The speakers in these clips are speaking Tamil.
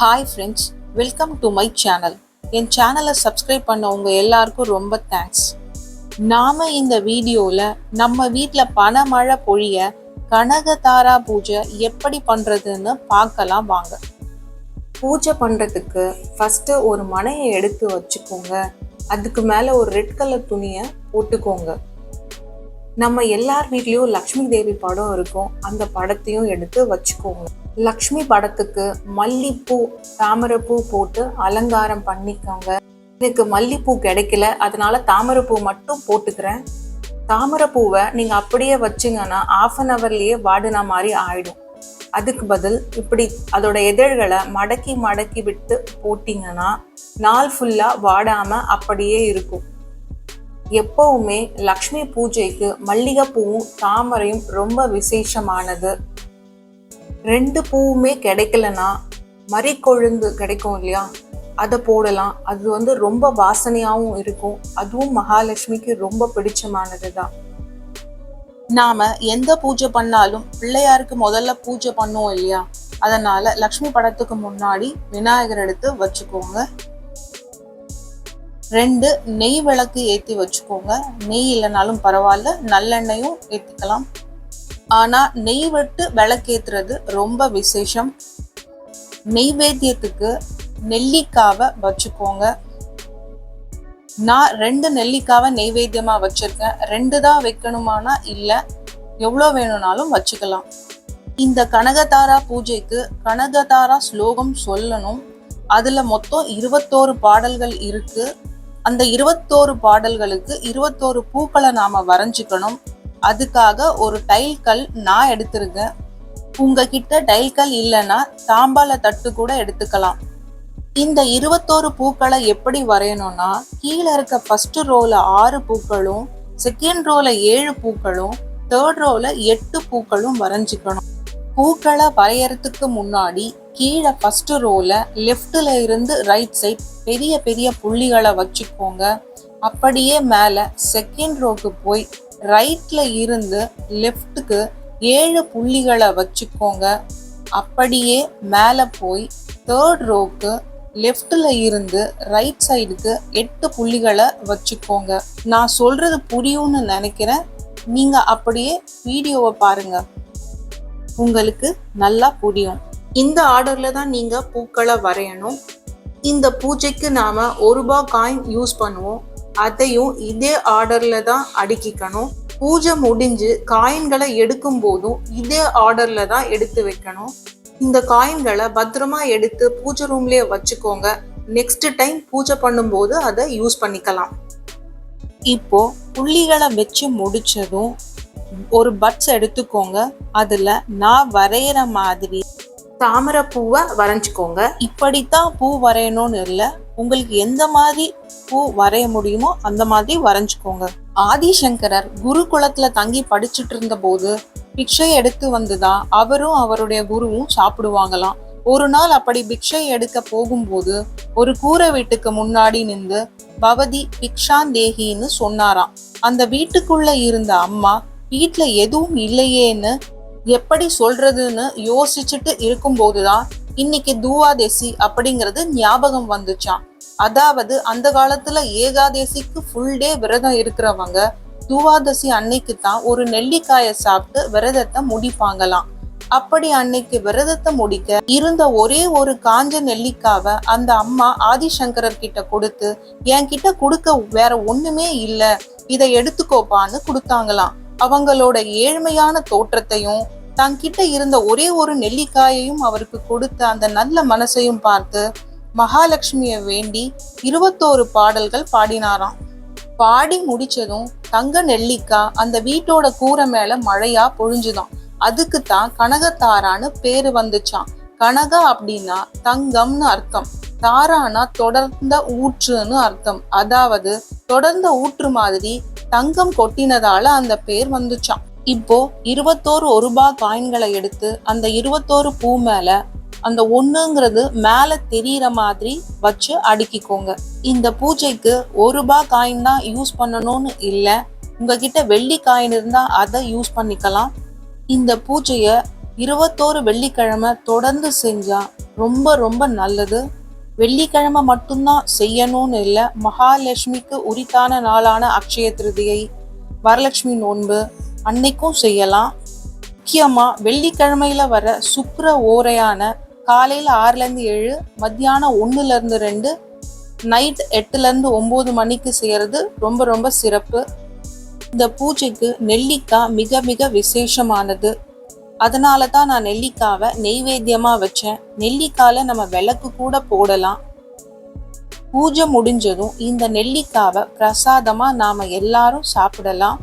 Hi friends welcome to my channel என் சேனலை சப்ஸ்கிரைப் பண்ண உங்கள் எல்லாருக்கும் ரொம்ப தேங்க்ஸ் நாம் இந்த வீடியோவில் நம்ம வீட்டில் பணமழை பொழிய கனகதாரா பூஜை எப்படி பண்ணுறதுன்னு பார்க்கலாம் வாங்க. பூஜை பண்ணுறதுக்கு ஃபஸ்ட்டு ஒரு மனையை எடுத்து வச்சுக்கோங்க. அதுக்கு மேலே ஒரு ரெட் கலர் துணியை போட்டுக்கோங்க. நம்ம எல்லார் வீட்லேயும் லக்ஷ்மி தேவி படம் இருக்கும். அந்த படத்தையும் எடுத்து வச்சுக்கோங்க. லக்ஷ்மி படத்துக்கு மல்லிப்பூ தாமரைப்பூ போட்டு அலங்காரம் பண்ணிக்கோங்க. எனக்கு மல்லிப்பூ கிடைக்கல அதனால தாமரைப்பூ மட்டும் போட்டுக்கிறேன். தாமரைப்பூவை நீங்கள் அப்படியே வச்சிங்கன்னா ஆஃப் அன் ஹவர்லேயே வாடின மாதிரி ஆயிடும். அதுக்கு பதில் இப்படி அதோட இதழ்களை மடக்கி மடக்கி விட்டு போட்டிங்கன்னா நாள் ஃபுல்லாக வாடாமல் அப்படியே இருக்கும். எப்போவுமே லக்ஷ்மி பூஜைக்கு மல்லிகைப்பூவும் தாமரையும் ரொம்ப விசேஷமானது. ரெண்டு பூவுமே கிடைக்கலனா மறிக்கொழுந்து கிடைக்கும் இல்லையா? அதை போடலாம். அது வந்து ரொம்ப வாசனையாகவும் இருக்கும். அதுவும் மகாலட்சுமிக்கு ரொம்ப பிடிச்சமானது தான் நாம எந்த பூஜை பண்ணாலும் பிள்ளையாருக்கு முதல்ல பூஜை பண்ணுவோம் இல்லையா? அதனால லக்ஷ்மி படத்துக்கு முன்னாடி விநாயகர் எடுத்து வச்சுக்கோங்க. ரெண்டு நெய் விளக்கு ஏற்றி வச்சுக்கோங்க. நெய் இல்லைனாலும் பரவாயில்ல. நல்லெண்ணெயும் ஏற்றிக்கலாம் ஆனால் நெய் விட்டு விளக்கேற்றுறது ரொம்ப விசேஷம். நெய்வேத்தியத்துக்கு நெல்லிக்காவை வச்சுக்கோங்க. நான் ரெண்டு நெல்லிக்காவை நெய்வேத்தியமாக வச்சுருக்கேன். ரெண்டு தான் வைக்கணுமானா இல்லை எவ்வளோ வேணும்னாலும் வச்சுக்கலாம். இந்த கனகதாரா பூஜைக்கு கனகதாரா ஸ்லோகம் சொல்லணும். அதில் மொத்தம் இருபத்தோரு பாடல்கள் இருக்குது அந்த இருபத்தோரு பாடல்களுக்கு இருபத்தோரு பூக்களை நாம் வரைஞ்சிக்கணும். அதுக்காக ஒரு டைல் கல் நான் எடுத்திருக்கேன். உங்ககிட்ட டைல் கல் இல்லைன்னா தாம்பால தட்டு கூட எடுத்துக்கலாம். இந்த இருபத்தோரு பூக்களை எப்படி வரையணும்னா கீழே இருக்க ஃபர்ஸ்ட் ரோல ஆறு பூக்களும் செகண்ட் ரோல ஏழு பூக்களும் தேர்ட் ரோல எட்டு பூக்களும் வரைஞ்சிக்கணும். பூக்களை வரையறதுக்கு முன்னாடி கீழே ஃபர்ஸ்ட் ரோல லெஃப்ட்ல இருந்து ரைட் சைட் பெரிய பெரிய புள்ளிகளை வச்சுக்கோங்க. அப்படியே மேல செகண்ட் ரோக்கு போய் ரைட்ல இருந்து லெஃப்ட்டுக்கு ஏழு புள்ளிகளை வச்சுக்கோங்க. அப்படியே மேலே போய் தேர்ட் ரோக்கு லெஃப்டில் இருந்து ரைட் சைடுக்கு எட்டு புள்ளிகளை வச்சுக்கோங்க. நான் சொல்கிறது புரியும்னு நினைக்கிறேன். நீங்கள் அப்படியே வீடியோவை பாருங்கள் உங்களுக்கு நல்லா புரியும். இந்த ஆர்டரில் தான் நீங்கள் பூக்களை வரையணும். இந்த பூஜைக்கு நாம் ஒரு ரூபாய் காயின் யூஸ் பண்ணுவோம். அதையும் இதே ஆர்டர்ல தான் அடுக்கிக்கணும். பூஜை முடிஞ்சு காயின்களை எடுக்கும் போதும் இதே ஆர்டர்ல தான் எடுத்து வைக்கணும். இந்த காயின்களை பத்திரமா எடுத்து பூஜை ரூம்லயே வச்சுக்கோங்க. நெக்ஸ்ட் டைம் பூஜை பண்ணும்போது அதை யூஸ் பண்ணிக்கலாம். இப்போ புள்ளிகளை வச்சு முடிச்சதும் ஒரு பட்ஸ் எடுத்துக்கோங்க. அதுல நான் வரைகிற மாதிரி தாமரை பூவை வரைஞ்சிக்கோங்க. இப்படித்தான் பூ வரையணும்னு இல்லை. உங்களுக்கு எந்த மாதிரி பூ வரைய முடியுமோ அந்த மாதிரி வரைஞ்சுக்கோங்க. ஆதிசங்கரர் குருகுலத்துல தங்கி படிச்சுட்டு இருந்த போது பிக்ஷை எடுத்து வந்துதான் அவரும் அவருடைய குருவும் சாப்பிடுவாங்களாம். ஒரு நாள் அப்படி பிக்ஷை எடுக்க போகும்போது ஒரு கூரை வீட்டுக்கு முன்னாடி நின்று பவதி பிக்ஷாந்தேகின்னு சொன்னாராம். அந்த வீட்டுக்குள்ள இருந்த அம்மா வீட்டுல எதுவும் இல்லையேன்னு எப்படி சொல்றதுன்னு யோசிச்சுட்டு இருக்கும்போதுதான் இன்னைக்கு தூவாதேசி அப்படிங்கிறது ஞாபகம் வந்துச்சாம். அதாவது அந்த காலத்துல ஏகாதேசிக்கு ஃபுல் டே விரதம் இருக்கிறவங்க தூவாதசி அன்னைக்கு தான் ஒரு நெல்லிக்காயை சாப்பிட்டு விரதத்தை முடிப்பாங்களாம். அப்படி அன்னைக்கு விரதத்தை முடிக்க இருந்த ஒரே ஒரு காஞ்ச நெல்லிக்காவை அந்த அம்மா ஆதிசங்கரர் கிட்ட கொடுத்து என்கிட்ட கொடுக்க வேற ஒண்ணுமே இல்ல இதை எடுத்துக்கோப்பான்னு கொடுத்தாங்களாம். அவங்களோட ஏழ்மையான தோற்றத்தையும் தங்கிட்ட இருந்த ஒரே ஒரு நெல்லிக்காயையும் அவருக்கு கொடுத்த அந்த நல்ல மனசையும் பார்த்து மகாலட்சுமியை வேண்டி இருபத்தோரு பாடல்கள் பாடினாராம். பாடி முடிச்சதும் தங்க நெல்லிக்காய் அந்த வீட்டோட கூரை மேல மழையா பொழிஞ்சுதான். அதுக்கு தான் கனகத்தாரான்னு பேரு வந்துச்சான் கனகா அப்படின்னா தங்கம்னு அர்த்தம். தாரானா தொடர்ந்த ஊற்றுன்னு அர்த்தம். அதாவது தொடர்ந்த ஊற்று மாதிரி தங்கம் கொட்டினதால அந்த பேர் வந்துச்சான் இப்போ இருபத்தோரு ஒரு ரூபாய் காயின்களை எடுத்து அந்த இருபத்தோரு பூ மேல அந்த ஒண்ணுங்கிறது மேல தெரியற மாதிரி வச்சு அடுக்கிக்கோங்க. இந்த பூஜைக்கு ஒரு ரூபாய் காயின் தான் யூஸ் பண்ணணும்னு இல்லை. உங்ககிட்ட வெள்ளி காயின் இருந்தா அதை யூஸ் பண்ணிக்கலாம். இந்த பூஜைய இருபத்தோரு வெள்ளிக்கிழமை தொடர்ந்து செஞ்சா ரொம்ப ரொம்ப நல்லது. வெள்ளிக்கிழமை மட்டும்தான் செய்யணும்னு இல்லை. மகாலட்சுமிக்கு உரித்தான நாளான அக்ஷய திருதியை வரலட்சுமி நோன்பு அன்னைக்கும் செய்யலாம். முக்கியமாக வெள்ளிக்கிழமையில வர சுக்கர ஓரையான காலையில் ஆறுலேருந்து ஏழு மத்தியானம் ஒன்றுலேருந்து ரெண்டு நைட் எட்டுலேருந்து ஒம்பது மணிக்கு செய்யறது ரொம்ப ரொம்ப சிறப்பு. இந்த பூஜைக்கு நெல்லிக்காய் மிக மிக விசேஷமானது. அதனால தான் நான் நெல்லிக்காவை நெய்வேத்தியமாக வச்சேன். நெல்லிக்காயில் நம்ம விளக்கு கூட போடலாம். பூஜை முடிஞ்சதும் இந்த நெல்லிக்காவை பிரசாதமாக நாம் எல்லாரும் சாப்பிடலாம்.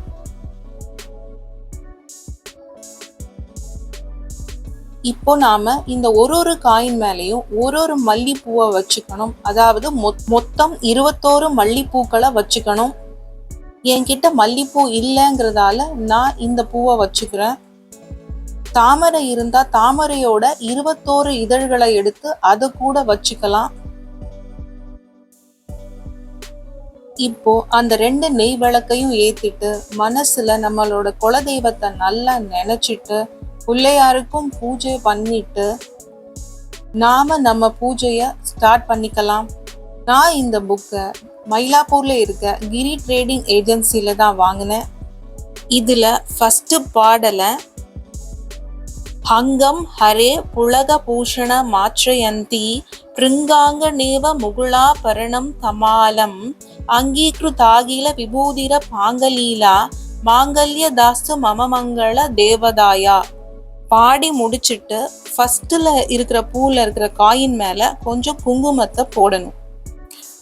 இப்போ நாம இந்த ஒரு ஒரு காயின் மேலேயும் ஒரு ஒரு மல்லிப்பூவை வச்சுக்கணும். அதாவது மொத்- மொத்தம் இருபத்தோரு மல்லிப்பூக்களை வச்சுக்கணும். என்கிட்ட மல்லிப்பூ இல்லைங்கிறதால நான் இந்த பூவை வச்சுக்கிறேன். தாமரை இருந்தா தாமரையோட இருபத்தோரு இதழ்களை எடுத்து அதை கூட வச்சுக்கலாம். இப்போ அந்த ரெண்டு நெய் விளக்கையும் ஏத்திட்டு மனசுல நம்மளோட குலதெய்வத்தை நல்லா நினைச்சிட்டு பிள்ளையாருக்கும் பூஜை பண்ணிட்டு நாம நம்ம பூஜைய ஸ்டார்ட் பண்ணிக்கலாம். நான் இந்த புக்கை மயிலாப்பூர்ல இருக்க கிரி ட்ரேடிங் ஏஜென்சியில் தான் வாங்கினேன். இதுல ஃபஸ்ட்டு பாடலை ஹங்கம் ஹரே புலக பூஷண ப்ருங்காங்க நேவ முகுளா பரணம் தமாலம் அங்கீகிருதாகில விபூதிர பாங்கலீலா மாங்கல்ய தாஸ்து மம மங்கள தேவதாயா பாடி முடிச்சிட்டு ஃபஸ்ட்டில் இருக்கிற பூவில் இருக்கிற காயின் மேலே கொஞ்சம் குங்குமத்தை போடணும்.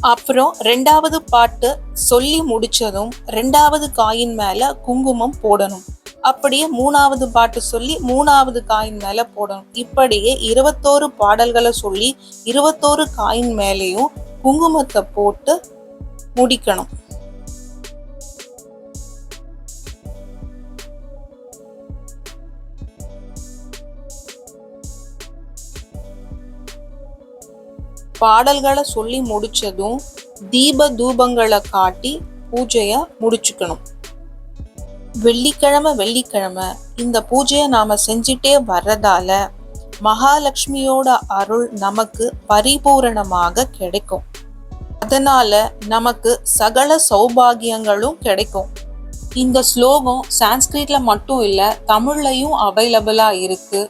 அப்புறம் ரெண்டாவது பாட்டு சொல்லி முடித்ததும் ரெண்டாவது காயின் மேலே குங்குமம் போடணும். அப்படியே மூணாவது பாட்டு சொல்லி மூணாவது காயின் மேலே போடணும். இப்படியே இருபத்தோரு பாடல்களை சொல்லி இருபத்தோரு காயின் மேலேயும் குங்குமத்தை போட்டு முடிக்கணும். பாடல்களை சொல்லி முடிச்சதும் தீப தூபங்களை காட்டி பூஜையை முடிச்சுக்கணும். வெள்ளிக்கிழமை வெள்ளிக்கிழமை இந்த பூஜையை நாம செஞ்சிட்டே வர்றதால மகாலட்சுமியோட அருள் நமக்கு பரிபூரணமாக கிடைக்கும். அதனால நமக்கு சகல சௌபாகியங்களும் கிடைக்கும். இந்த ஸ்லோகம் சான்ஸ்கிரிட்ல மட்டும் இல்ல தமிழ்லையும் அவைலபிளா இருக்கு.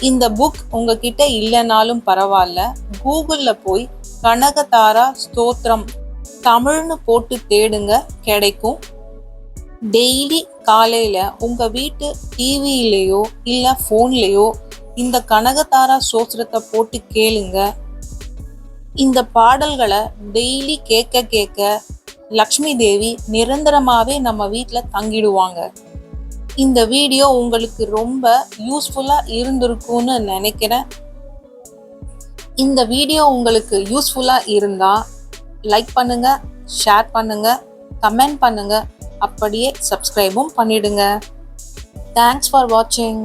இந்த புக் உங்ககிட்ட இல்லைனாலும் பரவாயில்ல. கூகுளில் போய் கனகதாரா ஸ்தோத்திரம் தமிழ்னு போட்டு தேடுங்க கிடைக்கும். டெய்லி காலையில் உங்கள் வீட்டு டிவியிலேயோ இல்லை ஃபோன்லேயோ இந்த கனகதாரா ஸ்தோத்திரத்தை போட்டு கேளுங்க. இந்த பாடல்களை டெய்லி கேட்க கேட்க லக்ஷ்மி தேவி நிரந்தரமாகவே நம்ம வீட்டில் தங்கிடுவாங்க. இந்த வீடியோ உங்களுக்கு ரொம்ப யூஸ்ஃபுல்லாக இருந்திருக்கும்னு நினைக்கிறேன். இந்த வீடியோ உங்களுக்கு யூஸ்ஃபுல்லாக இருந்தால் லைக் பண்ணுங்க ஷேர் பண்ணுங்க கமெண்ட் பண்ணுங்க அப்படியே சப்ஸ்கிரைபும் பண்ணிடுங்க. தேங்க்ஸ் ஃபார் வாட்சிங்